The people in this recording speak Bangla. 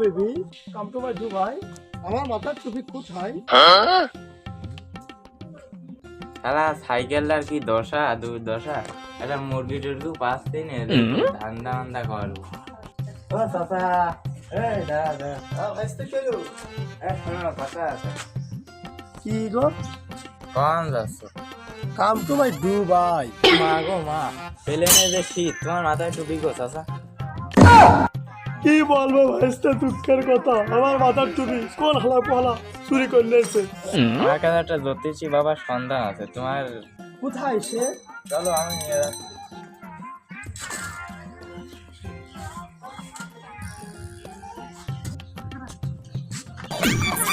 Baby come to my Dubai আমার মাথার টুপি কি দশা? দুর্দশা? একটা মুরগি টুরগি দিন ধান্দা মান্দা করব। ও চাচা। শোনো আছে। কি গো? কাম টু মাই দুবাই মা গো মা। পেলে যে শীত তোমার মাথায় টুপি গো চাচা। কি বলব ভাইস্তে দুঃখের কথা। আমার মাথার টুপি কোন হালা পালা চুরি করে নিয়েছে? আমার কাছে একটা জ্যোতিষী বাবার সন্ধান আছে তোমার? কোথায় সে? চলো আমি নিয়ে যাচ্ছি। Thank